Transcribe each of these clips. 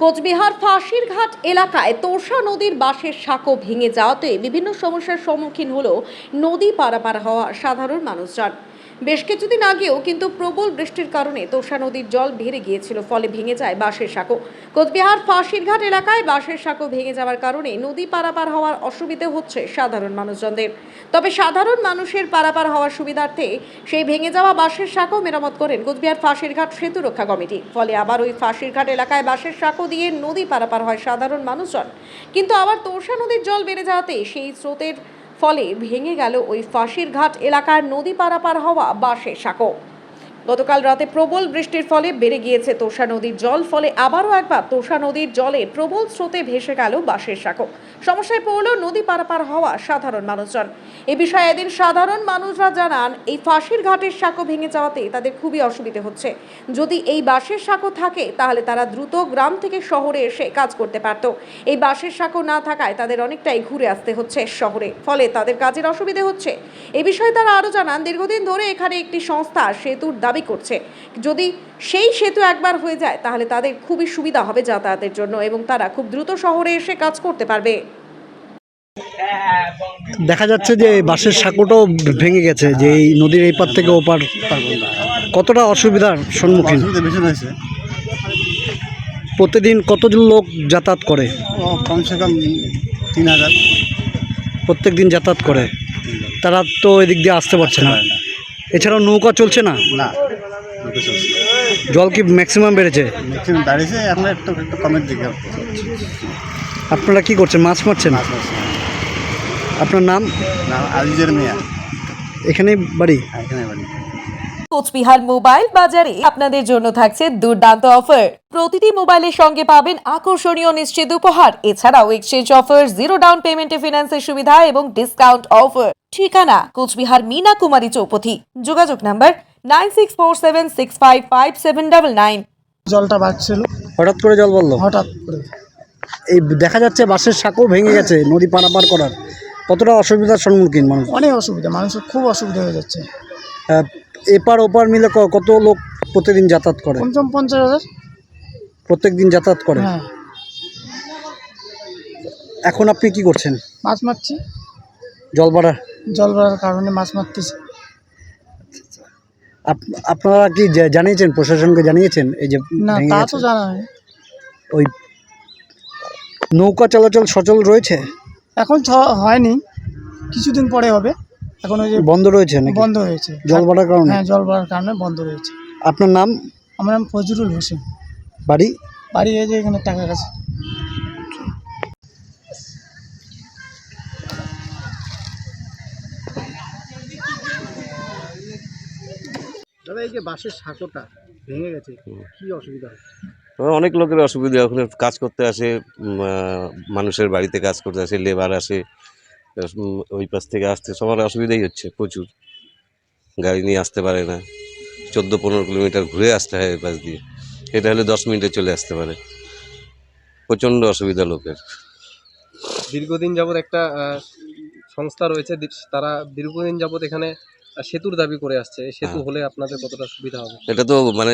কোচবিহার ফাঁসির ঘাট এলাকায় তোষা নদীর বাঁশের সাঁকো ভেঙে যাওয়াতে বিভিন্ন সমস্যার সম্মুখীন হলো নদী পারাপার হওয়া সাধারণ মানুষজন। বেশ কিছুদিন আগেও কিন্তু প্রবল বৃষ্টির কারণে তোষা নদীর জল বেড়ে গিয়েছিল, ফলে ভেঙে যায় বাঁশের সাঁকো। কোচবিহার ফাঁসিরঘাট এলাকায় বাঁশের সাঁকো ভেঙে যাওয়ার কারণে নদী পারাপার হওয়ার অসুবিধে হচ্ছে সাধারণ মানুষজনদের। তবে সাধারণ মানুষের পারাপার হওয়ার সুবিধার্থে সেই ভেঙে যাওয়া বাঁশের সাঁকো মেরামত করেন কোচবিহার ফাঁসিরঘাট সেতু রক্ষা কমিটি। ফলে আবার ওই ফাঁসিরঘাট এলাকায় বাঁশের সাঁকো দিয়ে নদী পারাপার হয় সাধারণ মানুষজন। কিন্তু আবার তোষা নদীর জল বেড়ে যাওয়াতে সেই স্রোতের ফলে ভেঙে গেল ওই ফাঁসির ঘাট এলাকার নদী পারাপার হওয়া বাঁশের সাঁকো। গতকাল রাতে প্রবল বৃষ্টির ফলে বেড়ে গিয়েছে তোষা নদীর জল, ফলে আবারও একবার তোষা নদীর জলে প্রবল স্রোতে ভেসে গেল বাঁশের সাঁকো। সমস্যায় পড়ল নদী পারাপার হওয়া সাধারণ মানুষজন। এ বিষয়ে এদিন সাধারণ মানুষরা জানান, এই ফাঁসির ঘাটের সাঁকো ভেঙে যাওয়াতে তাদের খুবই অসুবিধে হচ্ছে। যদি এই বাঁশের সাঁকো থাকে, তাহলে তারা দ্রুত গ্রাম থেকে শহরে এসে কাজ করতে পারত। এই বাঁশের সাঁকো না থাকায় তাদের অনেকটাই ঘুরে আসতে হচ্ছে শহরে, ফলে তাদের কাজের অসুবিধে হচ্ছে। এ বিষয়ে তারা আরও জানান, দীর্ঘদিন ধরে এখানে একটি সংস্থা সেতুর দাবি করছে। যদি সেই সেতু একবার হয়ে যায় তাহলে তাদের খুবই সুবিধা হবে যাতায়াতের জন্য এবং তারা খুব দ্রুত শহরে এসে কাজ করতে পারবে। দেখা যাচ্ছে যে বাসের সাঁকোটাও ভেঙে গেছে যে এই নদীর এই পার থেকে ওপার কতটা অসুবিধার সম্মুখীন? হয়েছে প্রতিদিন কতজন লোক যাতায়াত করে? কমসে কম তিন হাজার প্রত্যেক দিন যাতায়াত করে। তারা তো এদিক দিয়ে আসতে পারছে না। এছাড়াও নৌকা চলছে না? না। জল কি ম্যাক্সিমাম বেড়েছে? ম্যাক্সিমাম দাঁড়িয়েছে এখন একটু একটু কমের দিকে আপনারা কি করছেন? মাছ মারছেন? আপনার নাম? আজিজের মেয়া। এখানেই বাড়ি? হ্যাঁ, এখানে বাড়ি। কোচবিহার মোবাইল বাজারে আপনাদের জন্য থাকছে দুর্দান্ত অফার। প্রতিটি মোবাইলের সঙ্গে পাবেন আকর্ষণীয় নিশ্চিত উপহার। এছাড়াও এক্সচেঞ্জ অফার জিরো ডাউন পেমেন্টে ফিনান্সের সুবিধা এবং ডিসকাউন্ট অফার ঠিকানা কোচবিহার মিনা কুমারী চৌপথি। যোগাযোগ number nine six four seven six five five seven double nine. জলটা বাড়ছিল। হঠাৎ করে জল বলল? হঠাৎ করে। এই দেখা যাচ্ছে বাসের সাঁকো ভেঙে গেছে নদী পারাপার করার। কতটা অসুবিধার সম্মুখীন মানুষ? অনেক অসুবিধা মানুষের খুব অসুবিধা হয়ে যাচ্ছে। আহ, এপার ওপার মিলে ক- কত লোক প্রতিদিন যাতায়াত করে? কম পঞ্চাশ হাজার। প্রত্যেক দিন যাতায়াত করে? হ্যাঁ। এখন আপনি কি করছেন? মাছ মারছি। জল বাড়া জল বাড়ার কারণে মাছ মারতেছি। আপনারা কি জানিয়েছেন প্রশাসনকে জানিয়েছেন? এই যে না ভেঙে তা তো জানা নেই ওই নৌকা চলাচল সচল রয়েছে? এখন হয়নি। কিছুদিন পরে হবে। এখন ওই যে বন্ধ রয়েছে নাকি? বন্ধ হয়েছে। জল বাড়ার কারণে? হ্যাঁ জল বাড়ার কারণে বন্ধ রয়েছে। আপনার নাম? আমার নাম ফজরুল হোসেন। বাড়ি? বাড়ি এই যে এখানে টাকা কাছে দাদা এই যে বাসের সাঁকোটা ভেঙে গেছে কি অসুবিধা অনেক লোকের অসুবিধা ওখানে কাজ করতে আসে মানুষের বাড়িতে কাজ করতে আসে লেবার আসে ওই পাশ থেকে আসতে সবার অসুবিধাই হচ্ছে প্রচুর। গাড়ি নিয়ে আসতে পারে না। চোদ্দ পনেরো কিলোমিটার ঘুরে আসতে হয় ওই পাশ দিয়ে। এটা হলে দশ মিনিটে চলে আসতে পারে। প্রচণ্ড অসুবিধা লোকের। দীর্ঘদিন যাবৎ একটা সংস্থা রয়েছে তারা দীর্ঘদিন যাবৎ এখানে সেতুর দাবি করে আসছে সেতু হ্যাঁ। হলে আপনাদের কতটা সুবিধা হবে? এটা তো মানে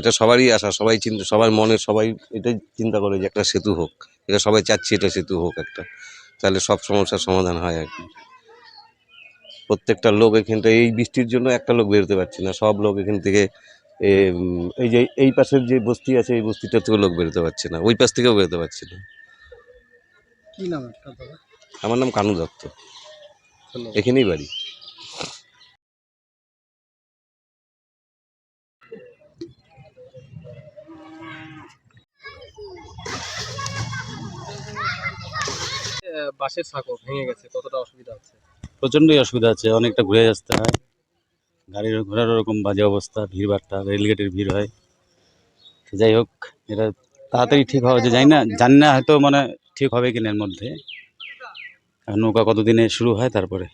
এটা সবারই আশা সবাই চিন্তা সবার মনে সবাই এটাই চিন্তা করে যে একটা সেতু হোক। এটা সবাই চাচ্ছে এটা সেতু হোক একটা। তাহলে সব সমস্যার সমাধান হয় আর কি। প্রত্যেকটা লোক এখানটা এই বৃষ্টির জন্য একটা লোক বেরোতে পারছে না। সব লোক এখান থেকে এই যে এই পাশের যে বস্তি আছে এই বস্তিটা থেকেও লোক বেরোতে পারছে না। ওই পাশ থেকেও বেরোতে পারছে না। কি নাম আমার নাম কানু দত্ত। এখানেই বাড়ি। বাসের সাঁকো ভেঙে গেছে কতটা অসুবিধা হচ্ছে? প্রচণ্ডই অসুবিধা আছে অনেকটা ঘুরে আসতে হয়। গাড়ির ঘোড়ার ওরকম বাজে অবস্থা ভিড়ভাট্টা রেলগেটের ভিড় হয়। যাই হোক এটা তাড়াতাড়ি ঠিক হওয়া যে যাই না জানি না হয়তো মানে ঠিক হবে কিনা এর মধ্যে। নৌকা কতদিনে শুরু হয় তারপরে।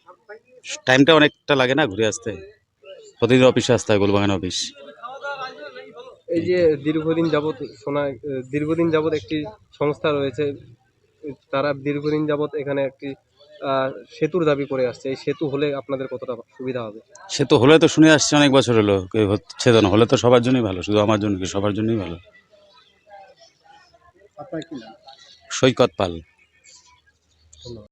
টাইমটা অনেকটা লাগে না ঘুরে আসতে। প্রতিদিন অফিসে আসতে হয় গোলবাগান অফিস। এই যে দীর্ঘদিন যাবৎ শোনা দীর্ঘদিন যাবৎ একটি সংস্থা রয়েছে তারা দীর্ঘদিন যাবৎ এখানে একটি সেতুর দাবি করে আসছে। এই সেতু হলে আপনাদের কতটা সুবিধা হবে? সেতু হলে তো শুনে আসছে অনেক বছর হলো কেউ হচ্ছে তো না হলে তো সবার জন্যই ভালো শুধু আমার জন্য কি সবার জন্যই ভালো। আপনার কি সৈকত পাল।